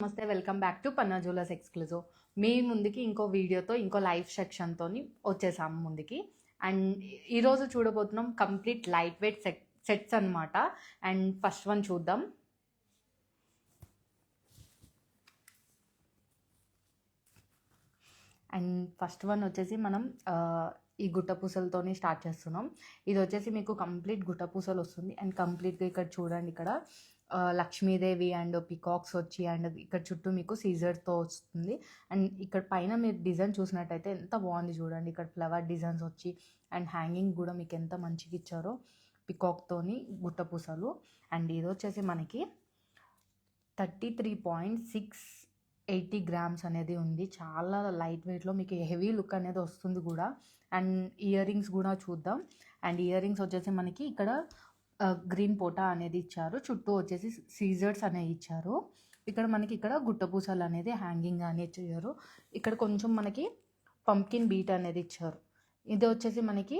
నమస్తే welcome back to Panna jewellers exclusive. మీ ముందుకి ఇంకో వీడియోతో ఇంకో లైవ్ సెక్షన్తో వచ్చేసాము ముందుకి. అండ్ ఈరోజు చూడబోతున్నాం complete light weight set sets అనమాట అండ్ ఫస్ట్ వన్ చూద్దాం. అండ్ ఫస్ట్ వన్ వచ్చేసి మనం ఈ గుట్టపూసలతోనే స్టార్ట్ చేస్తున్నాం. ఇది వచ్చేసి మీకు కంప్లీట్ గుట్ట పూసలు వస్తుంది అండ్ కంప్లీట్గా ఇక్కడ చూడండి ఇక్కడ. లక్ష్మీదేవి అండ్ పికాక్స్ వచ్చి అండ్ ఇక్కడ చుట్టూ మీకు సీజర్తో వస్తుంది. అండ్ ఇక్కడ పైన మీరు డిజైన్ చూసినట్టయితే ఎంత బాగుంది చూడండి. ఇక్కడ ఫ్లవర్ డిజైన్స్ వచ్చి అండ్ హ్యాంగింగ్ కూడా మీకు ఎంత మంచిగా ఇచ్చారో పికాక్తోని గుట్టపూసలు. అండ్ ఇది వచ్చేసి మనకి thirty three point six eighty grams అనేది ఉంది. చాలా లైట్ వెయిట్లో మీకు హెవీ లుక్ అనేది వస్తుంది కూడా. అండ్ ఇయర్ రింగ్స్ కూడా చూద్దాం. అండ్ ఇయర్ రింగ్స్ వచ్చేసి మనకి ఇక్కడ గ్రీన్ పోటా అనేది ఇచ్చారు. చుట్టూ వచ్చేసి సీజర్స్ అనేవి ఇచ్చారు. ఇక్కడ మనకి ఇక్కడ గుట్టపూసలు అనేది హ్యాంగింగ్ అనేది ఇచ్చారు. ఇక్కడ కొంచెం మనకి పంకిన్ బీట్ అనేది ఇచ్చారు. ఇది వచ్చేసి మనకి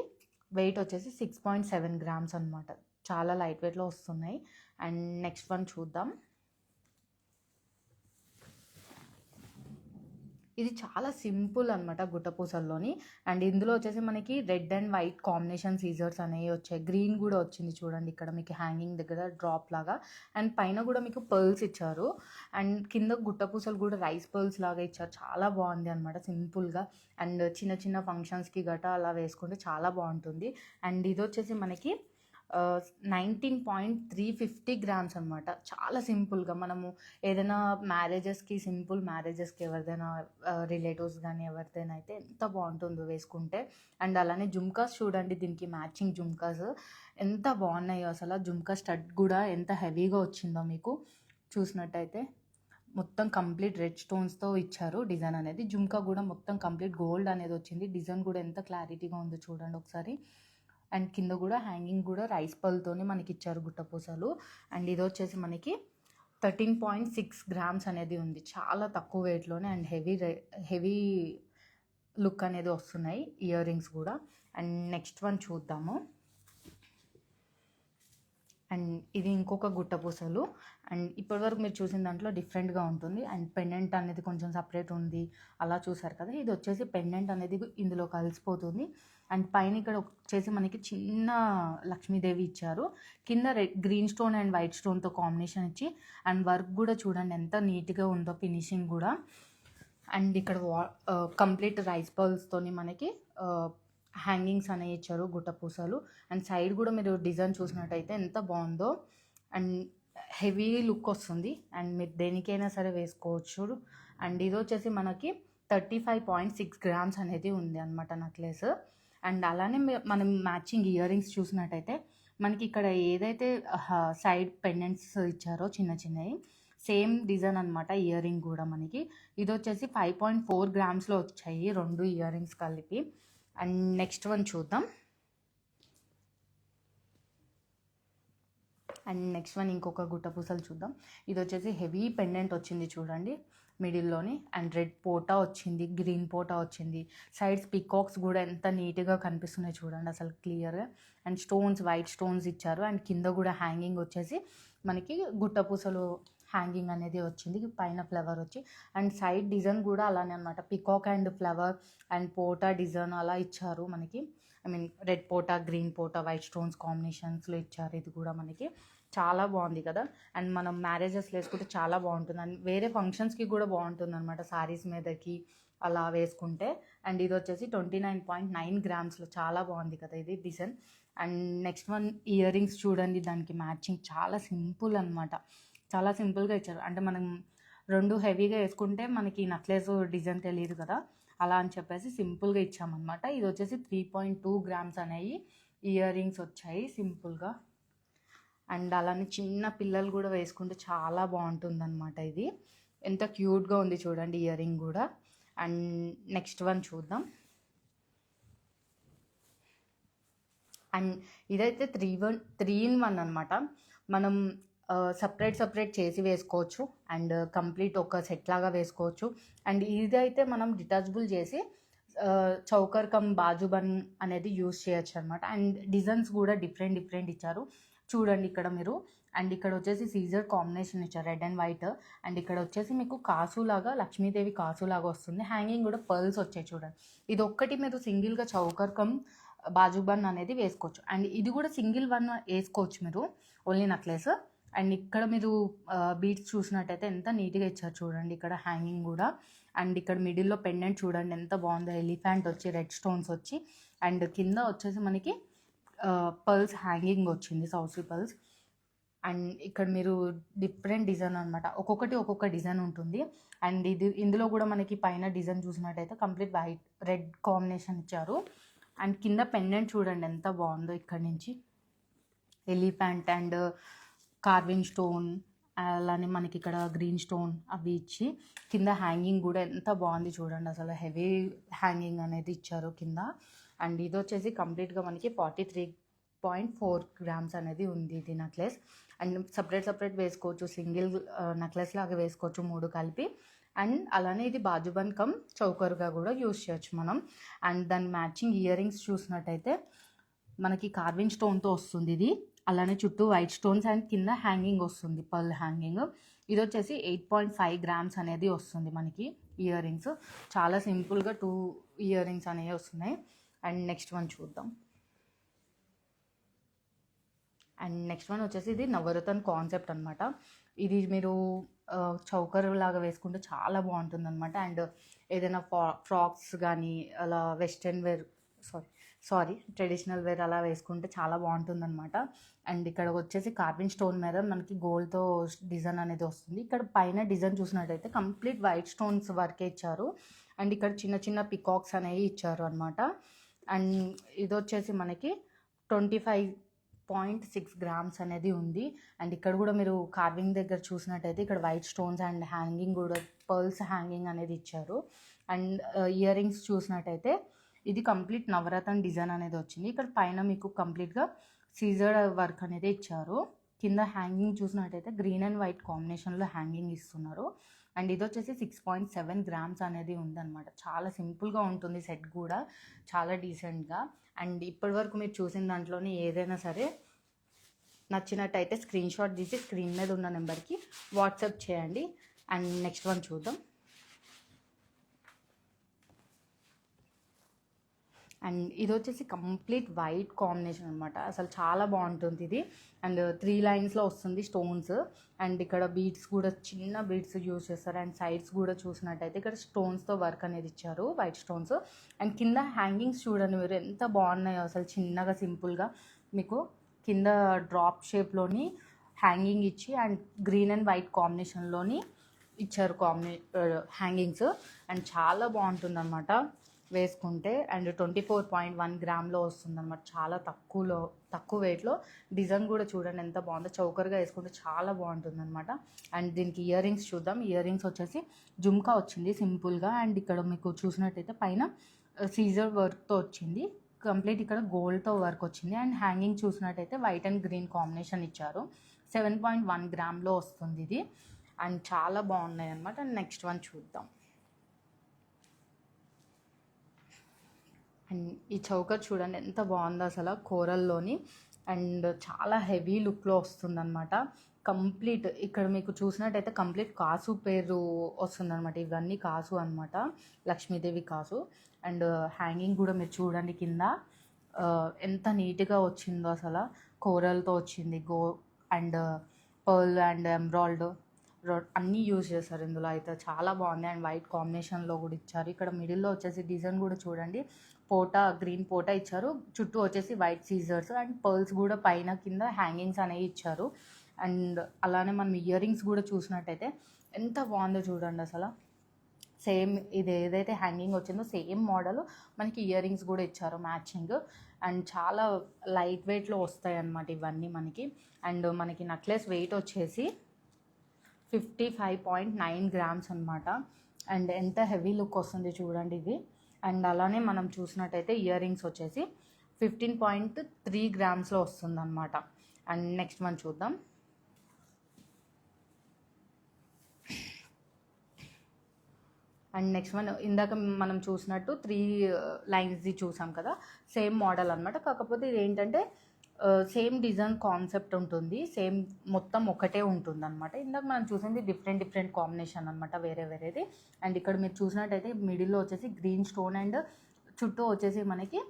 వెయిట్ వచ్చేసి సిక్స్ పాయింట్ సెవెన్ గ్రామ్స్ అనమాట చాలా లైట్ వెయిట్లో వస్తున్నాయి. అండ్ నెక్స్ట్ వన్ చూద్దాం. ఇది చాలా సింపుల్ అనమాట గుట్టపూసల్లోని అండ్ ఇందులో వచ్చేసి మనకి రెడ్ అండ్ వైట్ కాంబినేషన్ సీజర్స్ అనేవి వచ్చాయి. గ్రీన్ కూడా వచ్చింది చూడండి ఇక్కడ మీకు హ్యాంగింగ్ దగ్గర డ్రాప్ లాగా. అండ్ పైన కూడా మీకు పర్ల్స్ ఇచ్చారు. అండ్ కింద గుట్టపూసలు కూడా రైస్ పర్ల్స్ లాగా ఇచ్చారు. చాలా బాగుంది అనమాట సింపుల్గా. అండ్ చిన్న చిన్న ఫంక్షన్స్కి గట్రా అలా వేసుకుంటే చాలా బాగుంటుంది. అండ్ ఇది వచ్చేసి మనకి nineteen point three fifty grams అనమాట చాలా సింపుల్గా మనము ఏదైనా మ్యారేజెస్కి సింపుల్ మ్యారేజెస్కి ఎవరిదైనా రిలేటివ్స్ కానీ ఎవరిదైనా అయితే ఎంత బాగుంటుందో వేసుకుంటే అండ్ అలానే జుమ్కాస్ చూడండి దీనికి మ్యాచింగ్ జుమ్కాస్ ఎంత బాగున్నాయో అసలు. జుమ్కా స్టడ్ కూడా ఎంత హెవీగా వచ్చిందో మీకు చూసినట్టయితే. మొత్తం కంప్లీట్ రెడ్ స్టోన్స్తో ఇచ్చారు డిజైన్ అనేది. జుమ్కా కూడా మొత్తం కంప్లీట్ గోల్డ్ అనేది వచ్చింది. డిజైన్ కూడా ఎంత క్లారిటీగా ఉందో చూడండి ఒకసారి. అండ్ కింద కూడా హ్యాంగింగ్ కూడా రైస్ పల్తోనే మనకి ఇచ్చారు గుట్టపూసలు. అండ్ ఇది వచ్చేసి మనకి థర్టీన్ పాయింట్ సిక్స్ గ్రామ్స్ అనేది ఉంది. చాలా తక్కువ వెయిట్లోనే అండ్ హెవీ హెవీ లుక్ అనేది వస్తున్నాయి ఇయర్ రింగ్స్ కూడా. అండ్ నెక్స్ట్ వన్ చూద్దాము. అండ్ ఇది ఇంకొక గుట్టపూసలు. అండ్ ఇప్పటివరకు మీరు చూసిన దాంట్లో డిఫరెంట్గా ఉంటుంది. అండ్ పెండెంట్ అనేది కొంచెం సపరేట్ ఉంది. అలా చూసారు కదా? ఇది వచ్చేసి పెండెంట్ అనేది ఇందులో కలిసిపోతుంది. అండ్ పైన ఇక్కడ వచ్చేసి మనకి చిన్న లక్ష్మీదేవి ఇచ్చారు. కింద red green stone and white స్టోన్తో combination ఇచ్చి అండ్ వర్క్ కూడా చూడండి ఎంత నీట్గా ఉందో ఫినిషింగ్ కూడా. అండ్ ఇక్కడ వా కంప్లీట్ రైస్ బౌల్స్తోని మనకి హ్యాంగింగ్స్ అనేవి ఇచ్చారు గుట్టపూసలు అండ్ సైడ్ కూడా మీరు డిజైన్ చూసినట్టయితే ఎంత బాగుందో. అండ్ హెవీ లుక్ వస్తుంది. అండ్ మీరు దేనికైనా సరే వేసుకోవచ్చు. అండ్ ఇది వచ్చేసి మనకి thirty five point six grams అనేది ఉంది అనమాట నెక్లెస్. అండ్ అలానే మనం మ్యాచింగ్ ఇయర్ రింగ్స్ చూసినట్టయితే మనకి ఇక్కడ ఏదైతే సైడ్ పెండెంట్స్ ఇచ్చారో చిన్న చిన్నవి సేమ్ డిజైన్ అనమాట ఇయర్ రింగ్ కూడా మనకి. ఇది వచ్చేసి ఫైవ్ పాయింట్ ఫోర్ గ్రామ్స్లో వచ్చాయి రెండు ఇయర్ రింగ్స్ కలిపి. అండ్ నెక్స్ట్ వన్ చూద్దాం. అండ్ నెక్స్ట్ వన్ ఇంకొక గుట్ట పూసలు చూద్దాం. ఇది వచ్చేసి హెవీ పెండెంట్ వచ్చింది చూడండి. మిడిల్లోని అండ్ రెడ్ పోటా వచ్చింది గ్రీన్ పోటా వచ్చింది. సైడ్స్ పికాక్స్ కూడా ఎంత నీట్గా కనిపిస్తున్నాయి చూడండి అసలు క్లియర్గా అండ్ స్టోన్స్ వైట్ స్టోన్స్ ఇచ్చారు. అండ్ కింద కూడా హ్యాంగింగ్ వచ్చేసి మనకి గుట్టపూసలు హ్యాంగింగ్ అనేది వచ్చింది. పైన ఫ్లవర్ వచ్చి అండ్ సైడ్ డిజైన్ కూడా అలానే అనమాట పికాక్ అండ్ ఫ్లవర్ అండ్ పోటా డిజైన్ అలా ఇచ్చారు మనకి. ఐ మీన్ రెడ్ పోటా గ్రీన్ పోటా వైట్ స్టోన్స్ కాంబినేషన్స్లో ఇచ్చారు ఇది కూడా మనకి. చాలా బాగుంది కదా. అండ్ మనం మ్యారేజెస్లో వేసుకుంటే చాలా బాగుంటుంది. అండ్ వేరే ఫంక్షన్స్కి కూడా బాగుంటుంది అనమాట శారీస్ మీదకి అలా వేసుకుంటే. అండ్ ఇది వచ్చేసి ట్వంటీ నైన్ పాయింట్ నైన్ గ్రామ్స్లో చాలా బాగుంది కదా ఇది design. And next one ear rings చూడండి దానికి మ్యాచింగ్ చాలా సింపుల్ అనమాట చాలా సింపుల్గా ఇచ్చారు. అంటే మనం రెండు హెవీగా వేసుకుంటే మనకి నక్లెస్ డిజైన్ తెలియదు కదా. అలా అని చెప్పేసి సింపుల్గా ఇచ్చామన్నమాట. ఇది వచ్చేసి త్రీ పాయింట్ టూ గ్రామ్స్ అనేవి ఇయర్ రింగ్స్ వచ్చాయి సింపుల్గా. అండ్ అలానే చిన్న పిల్లలు కూడా వేసుకుంటే చాలా బాగుంటుంది అనమాట ఇది. ఎంత క్యూట్గా ఉంది చూడండి ఇయర్ రింగ్ కూడా. అండ్ నెక్స్ట్ వన్ చూద్దాం. అండ్ ఇదైతే three one three in one అనమాట మనం సపరేట్ సపరేట్ చేసి వేసుకోవచ్చు. అండ్ కంప్లీట్ ఒక సెట్ లాగా వేసుకోవచ్చు. అండ్ ఇదైతే మనం డిటాచబుల్ చేసి చౌకర్ కమ్ బాజు బన్ అనేది యూస్ చేయొచ్చు అనమాట అండ్ డిజైన్స్ కూడా డిఫరెంట్ డిఫరెంట్ ఇచ్చారు. చూడండి ఇక్కడ మీరు. అండ్ ఇక్కడ వచ్చేసి సీజర్ కాంబినేషన్ ఇచ్చారు రెడ్ అండ్ వైట్ అండ్ ఇక్కడ వచ్చేసి మీకు కాసులాగా లక్ష్మీదేవి కాసులాగా వస్తుంది. హ్యాంగింగ్ కూడా పర్ల్స్ వచ్చాయి చూడండి. ఇది ఒక్కటి మీరు సింగిల్గా చౌకర్ కమ్ బాజు బన్ అనేది వేసుకోవచ్చు. అండ్ ఇది కూడా సింగిల్ వన్ వేసుకోవచ్చు మీరు ఓన్లీ నక్లెస్ అండ్ ఇక్కడ మీరు బీట్స్ చూసినట్టయితే ఎంత నీట్గా ఇచ్చారు చూడండి ఇక్కడ హ్యాంగింగ్ కూడా. అండ్ ఇక్కడ మిడిల్లో పెండెంట్ చూడండి ఎంత బాగుందో. ఎలిఫెంట్ వచ్చి రెడ్ స్టోన్స్ వచ్చి. అండ్ కింద వచ్చేసి మనకి పర్ల్స్ హ్యాంగింగ్ వచ్చింది సౌసీ పర్ల్స్ అండ్ ఇక్కడ మీరు డిఫరెంట్ డిజైన్ అనమాట ఒక్కొక్కటి ఒక్కొక్క డిజైన్ ఉంటుంది. అండ్ ఇది ఇందులో కూడా మనకి పైన డిజైన్ చూసినట్టయితే కంప్లీట్ వైట్ రెడ్ కాంబినేషన్ ఇచ్చారు. అండ్ కింద పెండెంట్ చూడండి ఎంత బాగుందో ఇక్కడ నుంచి. ఎలిఫెంట్ అండ్ కార్వింగ్ స్టోన్ అలానే మనకి ఇక్కడ గ్రీన్ స్టోన్ అవి ఇచ్చి కింద హ్యాంగింగ్ కూడా ఎంత బాగుంది చూడండి. అసలు హెవీ హ్యాంగింగ్ అనేది ఇచ్చారు కింద. అండ్ ఇది వచ్చేసి కంప్లీట్గా మనకి forty three point four grams అనేది ఉంది ఇది నెక్లెస్. అండ్ సపరేట్ సపరేట్ వేసుకోవచ్చు సింగిల్ నెక్లెస్ లాగా వేసుకోవచ్చు మూడు కలిపి. అండ్ అలానే ఇది బాజుబన్ కమ్ చౌకర్గా కూడా యూజ్ చేయొచ్చు మనం. అండ్ దాని మ్యాచింగ్ ఇయర్ రింగ్స్ చూసినట్టయితే మనకి కార్వింగ్ స్టోన్తో వస్తుంది ఇది. అలానే చుట్టూ వైట్ స్టోన్స్ అండ్ కింద హ్యాంగింగ్ వస్తుంది పర్ల్ హ్యాంగింగ్. ఇది వచ్చేసి ఎయిట్ పాయింట్ ఫైవ్ గ్రామ్స్ అనేది వస్తుంది మనకి ఇయర్ రింగ్స్ చాలా సింపుల్గా టూ ఇయర్ రింగ్స్ అనేవి వస్తున్నాయి. అండ్ నెక్స్ట్ వన్ చూద్దాం. అండ్ నెక్స్ట్ వన్ వచ్చేసి ఇది నవరతన్ కాన్సెప్ట్ అనమాట ఇది మీరు చౌకర్ లాగా వేసుకుంటే చాలా బాగుంటుంది అనమాట అండ్ ఏదైనా ఫ్రా ఫ్రాక్స్ కానీ అలా western wear sorry sorry traditional wear అలా వేసుకుంటే చాలా బాగుంటుంది అనమాట అండ్ ఇక్కడ వచ్చేసి కార్బిన్ స్టోన్ మీద మనకి గోల్డ్తో డిజైన్ అనేది వస్తుంది. ఇక్కడ పైన డిజైన్ చూసినట్టయితే కంప్లీట్ వైట్ స్టోన్స్ వర్కే ఇచ్చారు. అండ్ ఇక్కడ చిన్న చిన్న పికాక్స్ అనేవి ఇచ్చారు అనమాట అండ్ ఇది వచ్చేసి మనకి twenty five point six grams అనేది ఉంది. అండ్ ఇక్కడ కూడా మీరు కార్వింగ్ దగ్గర చూసినట్టయితే ఇక్కడ వైట్ స్టోన్స్ అండ్ హ్యాంగింగ్ కూడా పర్ల్స్ హ్యాంగింగ్ అనేది ఇచ్చారు. అండ్ ఇయర్ రింగ్స్ చూసినట్టయితే ఇది కంప్లీట్ నవరత్న డిజైన్ అనేది వచ్చింది. ఇక్కడ పైన మీకు కంప్లీట్గా సీజర్ వర్క్ అనేది ఇచ్చారు. కింద హ్యాంగింగ్ చూసినట్టయితే గ్రీన్ అండ్ వైట్ కాంబినేషన్లో హ్యాంగింగ్ ఇస్తున్నారు. అండ్ ఇది వచ్చేసి సిక్స్ పాయింట్ సెవెన్ గ్రామ్స్ అనేది ఉందన్నమాట. చాలా సింపుల్గా ఉంటుంది సెట్ కూడా చాలా డీసెంట్గా అండ్ ఇప్పటివరకు మీరు చూసిన దాంట్లోనే ఏదైనా సరే నచ్చినట్టయితే స్క్రీన్ షాట్ తీసి స్క్రీన్ మీద ఉన్న నెంబర్కి వాట్సాప్ చేయండి. అండ్ నెక్స్ట్ వన్ చూద్దాం. అండ్ ఇది వచ్చేసి కంప్లీట్ వైట్ కాంబినేషన్ అనమాట అసలు చాలా బాగుంటుంది ఇది. అండ్ త్రీ లైన్స్లో వస్తుంది స్టోన్స్. అండ్ ఇక్కడ బీడ్స్ కూడా చిన్న బీడ్స్ యూజ్ చేస్తారు. అండ్ సైడ్స్ కూడా చూసినట్టయితే ఇక్కడ స్టోన్స్తో వర్క్ అనేది ఇచ్చారు వైట్ స్టోన్స్. అండ్ కింద హ్యాంగింగ్స్ చూడండి మీరు ఎంత బాగున్నాయో. అసలు చిన్నగా సింపుల్గా మీకు కింద డ్రాప్ షేప్లోని హ్యాంగింగ్ ఇచ్చి అండ్ గ్రీన్ అండ్ వైట్ కాంబినేషన్లోని ఇచ్చారు కాంబినే హ్యాంగింగ్స్. అండ్ చాలా బాగుంటుంది అనమాట వేసుకుంటే and twenty four point one గ్రామ్లో వస్తుంది అనమాట చాలా తక్కువలో తక్కువ వెయిట్లో. డిజైన్ కూడా చూడండి ఎంత బాగుందో. చౌకర్గా వేసుకుంటే చాలా బాగుంటుంది అనమాట అండ్ దీనికి ఇయర్ రింగ్స్ చూద్దాం. ఇయర్ రింగ్స్ వచ్చేసి జుమ్కా వచ్చింది సింపుల్గా. అండ్ ఇక్కడ మీకు చూసినట్టయితే పైన సీజర్ వర్క్తో వచ్చింది. కంప్లీట్ ఇక్కడ గోల్డ్తో వర్క్ వచ్చింది. అండ్ హ్యాంగింగ్ చూసినట్టయితే వైట్ అండ్ గ్రీన్ కాంబినేషన్ ఇచ్చారు. సెవెన్ పాయింట్ వన్ గ్రామ్లో వస్తుంది ఇది. అండ్ చాలా బాగున్నాయి అనమాట అండ్ నెక్స్ట్ వన్ చూద్దాం. అండ్ ఈ చౌకర్ చూడండి ఎంత బాగుందో అసలు కూరల్లోని. అండ్ చాలా హెవీ లుక్లో వస్తుందన్నమాట. కంప్లీట్ ఇక్కడ మీకు చూసినట్టయితే కంప్లీట్ కాసు పేరు వస్తుందన్నమాట. ఇవన్నీ కాసు అనమాట లక్ష్మీదేవి కాసు. అండ్ హ్యాంగింగ్ కూడా మీరు చూడండి కింద. ఎంత నీట్గా వచ్చిందో అసలు. కూరలతో వచ్చింది. గో అండ్ పర్ల్ అండ్ ఎంబ్రాయిడ్ అన్నీ యూజ్ చేశారు ఇందులో అయితే. చాలా బాగుంది అండ్ వైట్ కాంబినేషన్లో కూడా ఇచ్చారు. ఇక్కడ మిడిల్లో వచ్చేసి డిజైన్ కూడా చూడండి. పోట గ్రీన్ పోటా ఇచ్చారు. చుట్టూ వచ్చేసి వైట్ సీజర్స్ అండ్ పర్ల్స్ కూడా పైన కింద హ్యాంగింగ్స్ అనేవి ఇచ్చారు. అండ్ అలానే మనం ఇయర్ రింగ్స్ కూడా చూసినట్టయితే ఎంత బాగుందో చూడండి అసలు. సేమ్ ఇది ఏదైతే హ్యాంగింగ్ వచ్చిందో సేమ్ మోడల్ మనకి ఇయర్ రింగ్స్ కూడా ఇచ్చారు మ్యాచింగ్. అండ్ చాలా లైట్ వెయిట్లో వస్తాయి అన్నమాట ఇవన్నీ మనకి. అండ్ మనకి నెక్లెస్ వెయిట్ వచ్చేసి fifty five point nine grams అనమాట అండ్ ఎంత హెవీ లుక్ వస్తుంది చూడండి ఇది. అండ్ అలానే మనం చూసినట్టయితే ఇయర్ రింగ్స్ వచ్చేసి ఫిఫ్టీన్ పాయింట్ త్రీ గ్రామ్స్లో వస్తుంది అనమాట అండ్ నెక్స్ట్ మనం చూద్దాం. అండ్ నెక్స్ట్ వన్ ఇందాక మనం చూసినట్టు త్రీ లైన్స్ది చూసాం కదా సేమ్ మోడల్ అనమాట కాకపోతే ఇది ఏంటంటే సేమ్ డిజైన్ కాన్సెప్ట్ ఉంటుంది. సేమ్ మొత్తం ఒకటే ఉంటుంది అనమాట ఇందాక మనం చూసింది డిఫరెంట్ డిఫరెంట్ కాంబినేషన్ అనమాట వేరే వేరేది. అండ్ ఇక్కడ మీరు చూసినట్టయితే మిడిల్లో వచ్చేసి గ్రీన్ స్టోన్ అండ్ చుట్టూ వచ్చేసి మనకి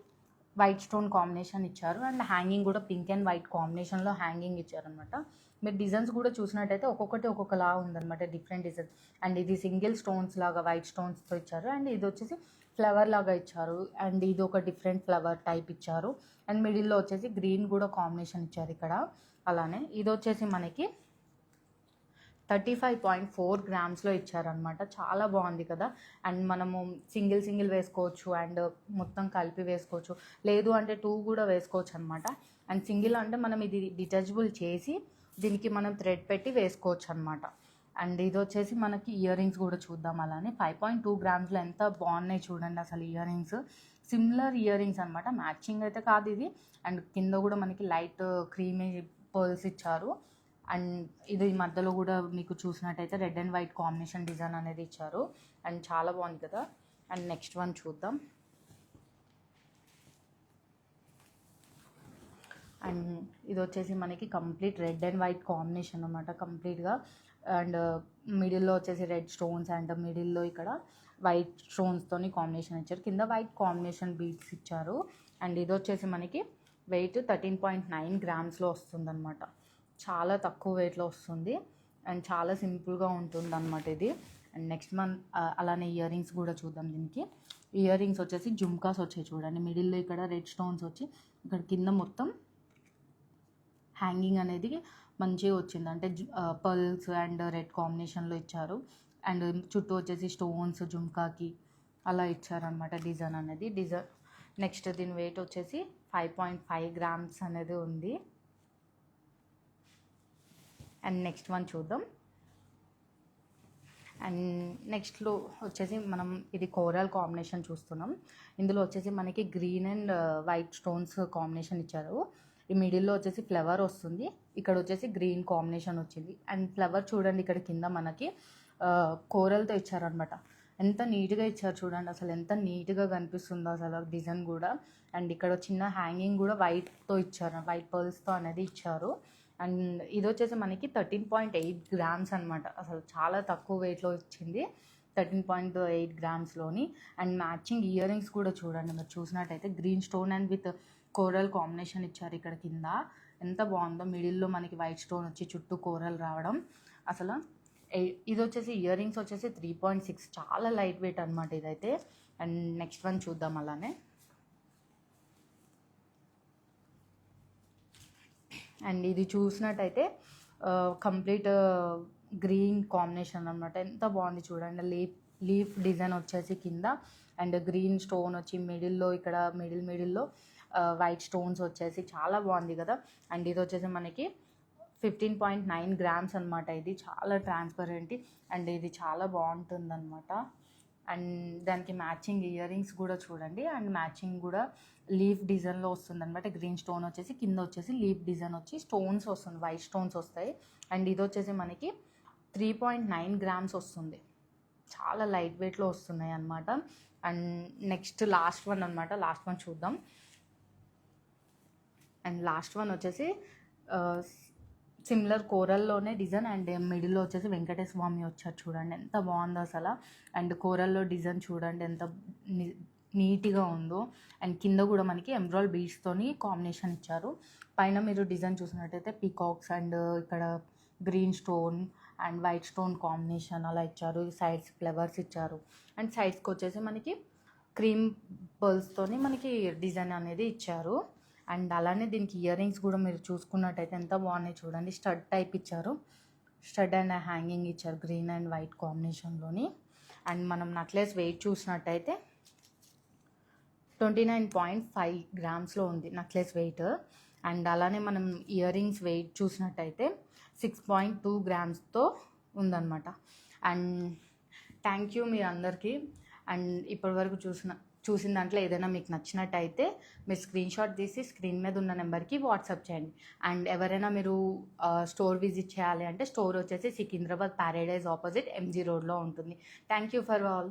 వైట్ స్టోన్ కాంబినేషన్ ఇచ్చారు. అండ్ హ్యాంగింగ్ కూడా పింక్ అండ్ వైట్ కాంబినేషన్లో హ్యాంగింగ్ ఇచ్చారనమాట మీరు డిజైన్స్ కూడా చూసినట్టయితే ఒక్కొక్కటి ఒక్కొక్కలా ఉందన్నమాట డిఫరెంట్ డిజైన్స్ అండ్ ఇది సింగిల్ స్టోన్స్ లాగా వైట్ స్టోన్స్తో ఇచ్చారు. అండ్ ఇది వచ్చేసి ఫ్లవర్ లాగా ఇచ్చారు. అండ్ ఇది ఒక డిఫరెంట్ ఫ్లవర్ టైప్ ఇచ్చారు. అండ్ మిడిల్లో వచ్చేసి గ్రీన్ కూడా కాంబినేషన్ ఇచ్చారు ఇక్కడ. అలానే ఇది వచ్చేసి మనకి థర్టీ ఫైవ్ పాయింట్ ఫోర్ గ్రామ్స్లో ఇచ్చారనమాట చాలా బాగుంది కదా. అండ్ మనము సింగిల్ సింగిల్ వేసుకోవచ్చు. అండ్ మొత్తం కలిపి వేసుకోవచ్చు. లేదు అంటే టూ కూడా వేసుకోవచ్చు అనమాట అండ్ సింగిల్ అంటే మనం ఇది డిటాచబుల్ చేసి దీనికి మనం థ్రెడ్ పెట్టి వేసుకోవచ్చు అనమాట అండ్ ఇది వచ్చేసి మనకి ఇయర్ రింగ్స్ కూడా చూద్దాం అలానే. ఫైవ్ పాయింట్ టూ గ్రామ్స్లో ఎంత బాగున్నాయి చూడండి అసలు ear rings similar ear rings అనమాట మ్యాచింగ్ అయితే కాదు ఇది. అండ్ కింద కూడా మనకి లైట్ క్రీమీ పర్ల్స్ ఇచ్చారు. అండ్ ఇది ఈ మధ్యలో కూడా మీకు చూసినట్టయితే red and white combination design అనేది ఇచ్చారు. అండ్ చాలా బాగుంది కదా. అండ్ నెక్స్ట్ వన్ చూద్దాం. అండ్ ఇది వచ్చేసి మనకి complete red and white combination అనమాట కంప్లీట్గా. అండ్ మిడిల్లో వచ్చేసి రెడ్ స్టోన్స్ అండ్ మిడిల్లో ఇక్కడ వైట్ స్టోన్స్తోని కాంబినేషన్ ఇచ్చారు. కింద వైట్ కాంబినేషన్ బీట్స్ ఇచ్చారు. అండ్ ఇది వచ్చేసి మనకి వెయిట్ థర్టీన్ పాయింట్ నైన్ గ్రామ్స్లో వస్తుందన్నమాట. చాలా తక్కువ వెయిట్లో వస్తుంది. అండ్ చాలా సింపుల్గా ఉంటుంది అనమాట ఇది. అండ్ నెక్స్ట్ మంత్ అలానే ఇయర్ రింగ్స్ కూడా చూద్దాం దీనికి. ఇయర్ రింగ్స్ వచ్చేసి జుమ్కాస్ వచ్చాయి చూడండి. మిడిల్లో ఇక్కడ రెడ్ స్టోన్స్ వచ్చి ఇక్కడ కింద మొత్తం హ్యాంగింగ్ అనేది మంచిగా వచ్చింది. అంటే పర్ల్స్ అండ్ రెడ్ కాంబినేషన్లో ఇచ్చారు. అండ్ చుట్టూ వచ్చేసి స్టోన్స్ జుమ్కాకి అలా ఇచ్చారనమాట డిజైన్ అనేది. డిజైన్ నెక్స్ట్ దీని వెయిట్ వచ్చేసి ఫైవ్ పాయింట్ ఫైవ్ గ్రామ్స్ అనేది ఉంది. అండ్ నెక్స్ట్ వన్ చూద్దాం. అండ్ నెక్స్ట్లో వచ్చేసి మనం ఇది కోరల్ కాంబినేషన్ చూస్తున్నాం. ఇందులో వచ్చేసి మనకి green and white stones combination ఇచ్చారు. ఈ మిడిల్లో వచ్చేసి ఫ్లవర్ వస్తుంది. ఇక్కడ వచ్చేసి గ్రీన్ కాంబినేషన్ వచ్చింది. అండ్ ఫ్లవర్ చూడండి ఇక్కడ కింద మనకి కోరల్తో ఇచ్చారనమాట ఎంత నీట్గా ఇచ్చారు చూడండి. అసలు ఎంత నీట్గా కనిపిస్తుందో అసలు డిజైన్ కూడా. అండ్ ఇక్కడ చిన్న హ్యాంగింగ్ కూడా వైట్తో ఇచ్చారు. వైట్ పర్ల్స్తో అనేది ఇచ్చారు. అండ్ ఇది వచ్చేసి మనకి థర్టీన్ పాయింట్ ఎయిట్ గ్రామ్స్ అనమాట అసలు చాలా తక్కువ వెయిట్లో వచ్చింది థర్టీన్ పాయింట్ ఎయిట్ గ్రామ్స్లోని అండ్ మ్యాచింగ్ ఇయర్ రింగ్స్ కూడా చూడండి. మీరు చూసినట్టయితే green stone and with coral combination ఇచ్చారు ఇక్కడ కింద. ఎంత బాగుందో మిడిల్లో మనకి వైట్ స్టోన్ వచ్చి చుట్టూ కూరలు రావడం. అసలు ఇది వచ్చేసి ఇయర్ రింగ్స్ వచ్చేసి త్రీ పాయింట్ సిక్స్. చాలా లైట్ వెయిట్ అనమాట ఇదైతే. అండ్ నెక్స్ట్ వన్ చూద్దాం అలానే. అండ్ ఇది చూసినట్టయితే కంప్లీట్ గ్రీన్ కాంబినేషన్ అనమాట ఎంత బాగుంది చూడండి. లీఫ్ లీఫ్ డిజైన్ వచ్చేసి కింద. అండ్ గ్రీన్ స్టోన్ వచ్చి మిడిల్లో ఇక్కడ మిడిల్ మిడిల్లో వైట్ స్టోన్స్ వచ్చేసి చాలా బాగుంది కదా. అండ్ ఇది వచ్చేసి మనకి ఫిఫ్టీన్ పాయింట్ నైన్ గ్రామ్స్ అనమాట ఇది. చాలా ట్రాన్స్పరెంట్ అండ్ ఇది చాలా బాగుంటుంది అనమాట అండ్ దానికి మ్యాచింగ్ ఇయర్ రింగ్స్ కూడా చూడండి. అండ్ మ్యాచింగ్ కూడా లీఫ్ డిజైన్లో వస్తుంది అనమాట గ్రీన్ స్టోన్ వచ్చేసి కింద వచ్చేసి లీఫ్ డిజైన్ వచ్చి స్టోన్స్ వస్తుంది వైట్ స్టోన్స్ వస్తాయి. అండ్ ఇది వచ్చేసి మనకి త్రీ పాయింట్ నైన్ గ్రామ్స్ వస్తుంది. చాలా లైట్ వెయిట్లో వస్తున్నాయి అనమాట అండ్ నెక్స్ట్ లాస్ట్ వన్ అనమాట లాస్ట్ వన్ చూద్దాం. అండ్ లాస్ట్ వన్ వచ్చేసి సిమిలర్ కోరల్లోనే డిజైన్ అండ్ మిడిల్లో వచ్చేసి వెంకటేశ్వర స్వామి వచ్చారు చూడండి. ఎంత బాగుందో అసలు. అండ్ కోరల్లో డిజైన్ చూడండి ఎంత నీట్గా ఉందో. అండ్ కింద కూడా మనకి ఎమ్రాయిడ్ బీడ్స్తోని కాంబినేషన్ ఇచ్చారు. పైన మీరు డిజైన్ చూసినట్టయితే పీకాక్స్ అండ్ ఇక్కడ green stone and white stone combination అలా ఇచ్చారు. సైడ్స్ ఫ్లవర్స్ ఇచ్చారు. అండ్ సైడ్స్కి వచ్చేసి మనకి క్రీమ్ పర్ల్స్తోని మనకి డిజైన్ అనేది ఇచ్చారు. అండ్ అలానే దీనికి ఇయర్ రింగ్స్ కూడా మీరు చూసుకున్నట్టయితే ఎంత బాగున్నాయి చూడండి. స్టడ్ టైప్ ఇచ్చారు. స్టడ్ అండ్ హ్యాంగింగ్ ఇచ్చారు గ్రీన్ అండ్ వైట్ కాంబినేషన్లోని. అండ్ మనం నెక్లెస్ వెయిట్ చూసినట్టయితే ట్వంటీ నైన్ పాయింట్ ఫైవ్ గ్రామ్స్లో ఉంది నెక్లెస్ వెయిట్. అండ్ అలానే మనం ఇయర్ రింగ్స్ వెయిట్ చూసినట్టయితే సిక్స్ పాయింట్ టూ గ్రామ్స్తో ఉందన్నమాట. అండ్ థ్యాంక్ యూ మీ అందరికీ అండ్ ఇప్పటివరకు చూసిన చూసిన దాంట్లో ఏదైనా మీకు నచ్చినట్టయితే మీరు స్క్రీన్ షాట్ తీసి స్క్రీన్ మీద ఉన్న నెంబర్కి వాట్సాప్ చేయండి. అండ్ ఎవరైనా మీరు స్టోర్ విజిట్ చేయాలి అంటే స్టోర్ వచ్చేసి సికింద్రాబాద్ ప్యారడైజ్ ఆపోజిట్ ఎంజీ రోడ్లో ఉంటుంది. Thank you for all